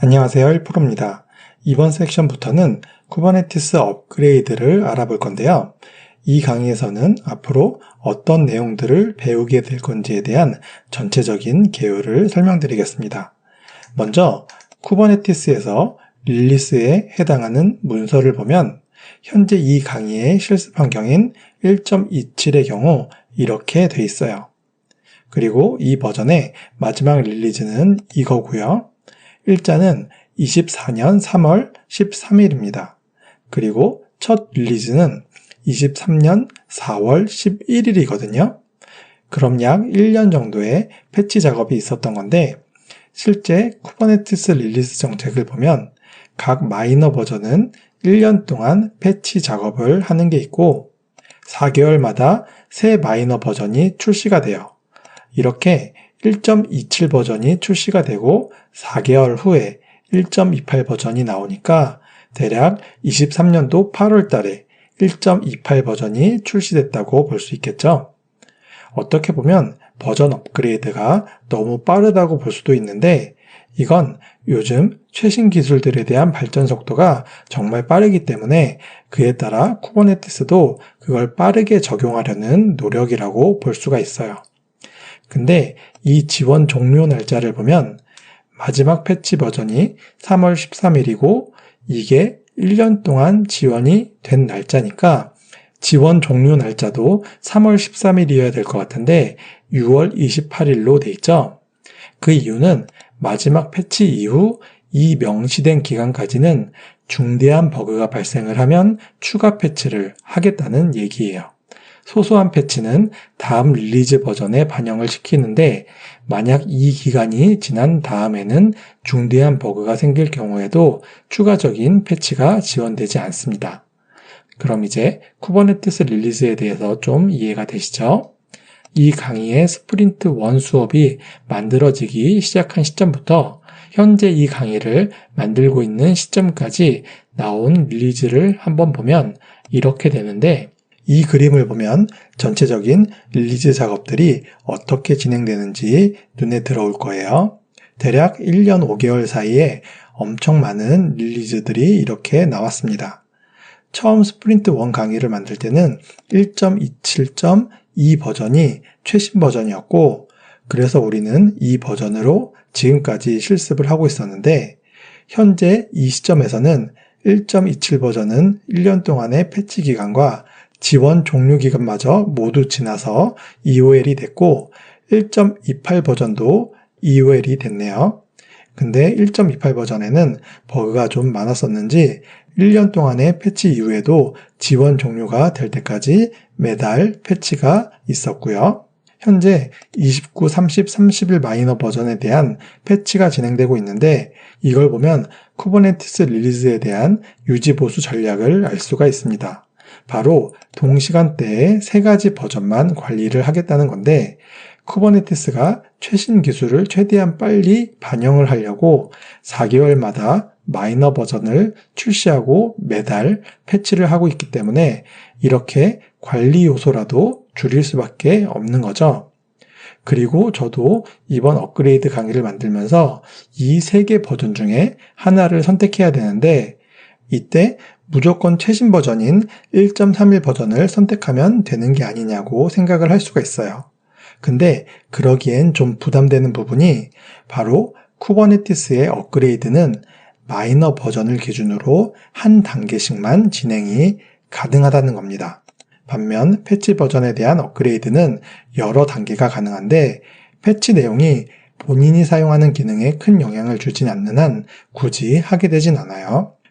안녕하세요 1프로입니다. 이번 섹션부터는 쿠버네티스 업그레이드를 알아볼 건데요. 이 강의에서는 앞으로 어떤 내용들을 배우게 될 건지에 대한 전체적인 개요를 설명드리겠습니다. 먼저 쿠버네티스에서 릴리스에 해당하는 문서를 보면 현재 이 강의의 실습 환경인 1.27의 경우 이렇게 돼 있어요. 그리고 이 버전의 마지막 릴리즈는 이거고요. 일자는 24년 3월 13일입니다. 그리고 첫 릴리즈는 23년 4월 11일이거든요. 그럼 약 1년 정도의 패치 작업이 있었던 건데 실제 쿠버네티스 릴리스 정책을 보면 각 마이너 버전은 1년 동안 패치 작업을 하는 게 있고 4개월마다 새 마이너 버전이 출시가 돼요. 이렇게 1.27 버전이 출시가 되고 4개월 후에 1.28 버전이 나오니까 대략 23년도 8월 달에 1.28 버전이 출시됐다고 볼 수 있겠죠. 어떻게 보면 버전 업그레이드가 너무 빠르다고 볼 수도 있는데 이건 요즘 최신 기술들에 대한 발전 속도가 정말 빠르기 때문에 그에 따라 쿠버네티스도 그걸 빠르게 적용하려는 노력이라고 볼 수가 있어요. 근데 이 지원 종료 날짜를 보면 마지막 패치 버전이 3월 13일이고 이게 1년 동안 지원이 된 날짜니까 지원 종료 날짜도 3월 13일이어야 될 것 같은데 6월 28일로 돼 있죠. 그 이유는 마지막 패치 이후 이 명시된 기간까지는 중대한 버그가 발생을 하면 추가 패치를 하겠다는 얘기예요. 소소한 패치는 다음 릴리즈 버전에 반영을 시키는데 만약 이 기간이 지난 다음에는 중대한 버그가 생길 경우에도 추가적인 패치가 지원되지 않습니다. 그럼 이제 쿠버네티스 릴리즈에 대해서 좀 이해가 되시죠? 이 강의의 스프린트 1 수업이 만들어지기 시작한 시점부터 현재 이 강의를 만들고 있는 시점까지 나온 릴리즈를 한번 보면 이렇게 되는데 이 그림을 보면 전체적인 릴리즈 작업들이 어떻게 진행되는지 눈에 들어올 거예요. 대략 1년 5개월 사이에 엄청 많은 릴리즈들이 이렇게 나왔습니다. 처음 스프린트 1 강의를 만들 때는 1.27.2 버전이 최신 버전이었고, 그래서 우리는 이 버전으로 지금까지 실습을 하고 있었는데, 현재 이 시점에서는 1.27 버전은 1년 동안의 패치 기간과 지원 종료 기간마저 모두 지나서 EOL이 됐고 1.28 버전도 EOL이 됐네요. 근데 1.28 버전에는 버그가 좀 많았었는지 1년 동안의 패치 이후에도 지원 종료가 될 때까지 매달 패치가 있었고요. 현재 29, 30, 31 마이너 버전에 대한 패치가 진행되고 있는데 이걸 보면 쿠버네티스 릴리즈에 대한 유지 보수 전략을 알 수가 있습니다. 바로 동시간대에 세 가지 버전만 관리를 하겠다는 건데 쿠버네티스가 최신 기술을 최대한 빨리 반영을 하려고 4개월마다 마이너 버전을 출시하고 매달 패치를 하고 있기 때문에 이렇게 관리 요소라도 줄일 수밖에 없는 거죠. 그리고 저도 이번 업그레이드 강의를 만들면서 이 세 개 버전 중에 하나를 선택해야 되는데 이때 무조건 최신 버전인 1.31 버전을 선택하면 되는 게 아니냐고 생각을 할 수가 있어요. 근데 그러기엔 좀 부담되는 부분이 바로 쿠버네티스의 업그레이드는 마이너 버전을 기준으로 한 단계씩만 진행이 가능하다는 겁니다. 반면 패치 버전에 대한 업그레이드는 여러 단계가 가능한데 패치 내용이 본인이 사용하는 기능에 큰 영향을 주진 않는 한 굳이 하게 되진 않아요.